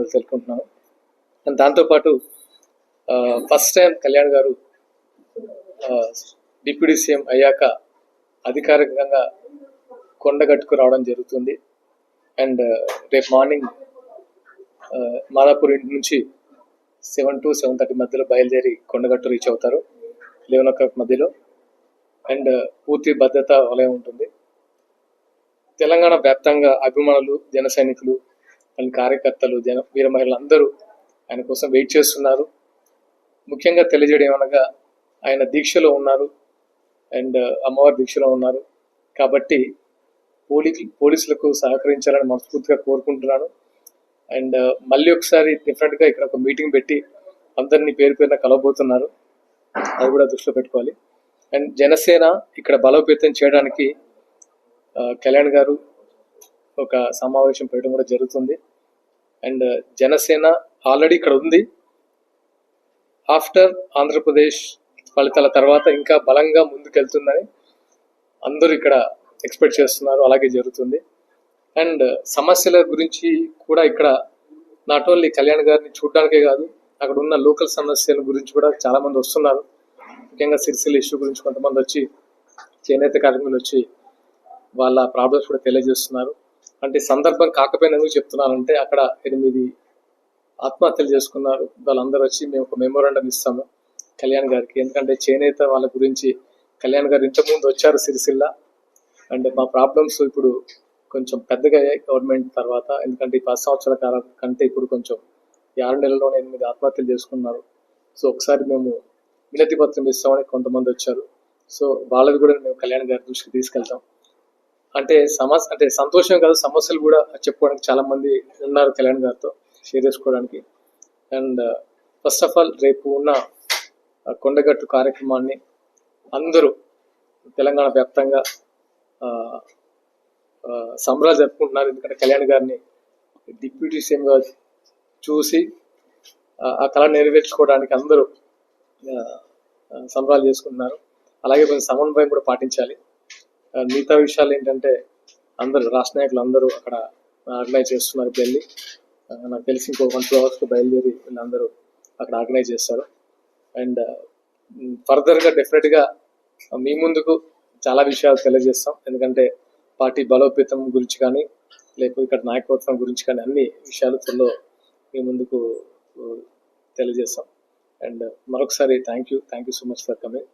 ధన్యవాదాలు తెలుపుకుంటున్నాను అండ్ దాంతోపాటు ఫస్ట్ టైం కళ్యాణ్ గారు డిప్యూటీ సీఎం అయ్యాక అధికారికంగా కొండగట్టుకు రావడం జరుగుతుంది. అండ్ రేపు మార్నింగ్ మాదాపూర్ ఇంటి నుంచి సెవెన్ టు సెవెన్ థర్టీ మధ్యలో బయలుదేరి కొండగట్టు రీచ్ అవుతారు. లెవెన్ ఓ క్లాక్ మధ్యలో. అండ్ పూర్తి భద్రత వలయం ఉంటుంది. తెలంగాణ వ్యాప్తంగా అభిమానులు జన సైనికులు అండ్ కార్యకర్తలు జన వీర మహిళలు అందరూ ఆయన కోసం వెయిట్ చేస్తున్నారు. ముఖ్యంగా తెలియజేయడం ఏమనగా ఆయన దీక్షలో ఉన్నారు అండ్ అమ్మవారి దీక్షలో ఉన్నారు. కాబట్టి పోలీ పోలీసులకు సహకరించాలని మనస్ఫూర్తిగా కోరుకుంటున్నాను. అండ్ మళ్ళీ ఒకసారి డిఫరెంట్గా ఇక్కడ ఒక మీటింగ్ పెట్టి అందరినీ పేరు పేరున కలవబోతున్నారు. అది కూడా దృష్టిలో పెట్టుకోవాలి. అండ్ జనసేన ఇక్కడ బలోపేతం చేయడానికి కళ్యాణ్ గారు ఒక సమావేశం పెట్టడం కూడా జరుగుతుంది. అండ్ జనసేన ఆల్రెడీ ఇక్కడ ఉంది. ఆఫ్టర్ ఆంధ్రప్రదేశ్ ఫలితాల తర్వాత ఇంకా బలంగా ముందుకెళ్తుందని అందరూ ఇక్కడ ఎక్స్పెక్ట్ చేస్తున్నారు. అలాగే జరుగుతుంది. అండ్ సమస్యల గురించి కూడా ఇక్కడ నాట్ ఓన్లీ కళ్యాణ్ గారిని చూడడానికే కాదు అక్కడ ఉన్న లోకల్ సమస్యల గురించి కూడా చాలా మంది వస్తున్నారు. ముఖ్యంగా సిరిసిల్ల ఇష్యూ గురించి కొంతమంది వచ్చి చేనేత కార్మికులు వచ్చి వాళ్ళ ప్రాబ్లమ్స్ కూడా తెలియజేస్తున్నారు. అంటే సందర్భం కాకపోయినా ఎందుకు చెప్తున్నానంటే అక్కడ ఎనిమిది ఆత్మహత్యలు చేసుకున్నారు. వాళ్ళందరూ వచ్చి మేము ఒక మెమోరాండం ఇస్తాము కళ్యాణ్ గారికి. ఎందుకంటే చేనేత వాళ్ళ గురించి కళ్యాణ్ గారు ఇంతకుముందు వచ్చారు సిరిసిల్ల. అండ్ మా ప్రాబ్లమ్స్ ఇప్పుడు కొంచెం పెద్దగా గవర్నమెంట్ తర్వాత. ఎందుకంటే ఈ పది సంవత్సరాల కాలం కంటే ఇప్పుడు కొంచెం ఈ ఆరు నెలల్లోనే ఎనిమిది ఆత్మహత్యలు చేసుకున్నారు. సో ఒకసారి మేము వినతి పత్రం ఇస్తామని కొంతమంది వచ్చారు. సో వాళ్ళది కూడా మేము కళ్యాణ్ గారి దృష్టికి తీసుకెళ్తాం. అంటే సమస్య అంటే సంతోషం కాదు సమస్యలు కూడా చెప్పుకోవడానికి చాలా మంది ఉన్నారు కళ్యాణ్ గారితో షేర్ చేసుకోవడానికి. అండ్ ఫస్ట్ ఆఫ్ ఆల్ రేపు ఉన్న uh, కొండగట్టు కార్యక్రమాన్ని అందరూ తెలంగాణ వ్యాప్తంగా uh, uh, సంబరాలు జరుపుకుంటున్నారు. ఎందుకంటే కళ్యాణ్ గారిని డిప్యూటీ సీఎంగా చూసి ఆ, కళ నెరవేర్చుకోవడానికి అందరూ సంబరాలు చేసుకుంటున్నారు. అలాగే కొంచెం సమన్వయం కూడా పాటించాలి. మిగతా విషయాలు ఏంటంటే అందరూ రాష్ట్ర నాయకులు అందరూ అక్కడ ఆర్గనైజ్ చేస్తున్నారు ఇప్పుడు వెళ్ళి నాకు తెలిసి ఇంకో వన్ టూ అవర్స్కి బయలుదేరి వీళ్ళందరూ అక్కడ ఆర్గనైజ్ చేస్తారు. అండ్ ఫర్దర్గా డెఫినెట్గా మీ ముందుకు చాలా విషయాలు తెలియజేస్తాం. ఎందుకంటే పార్టీ బలోపేతం గురించి కానీ లేకపోతే ఇక్కడ నాయకత్వం గురించి కానీ అన్ని విషయాలు త్వరలో మీ ముందుకు తెలియజేస్తాం. అండ్ మరొకసారి thank you thank you so much for coming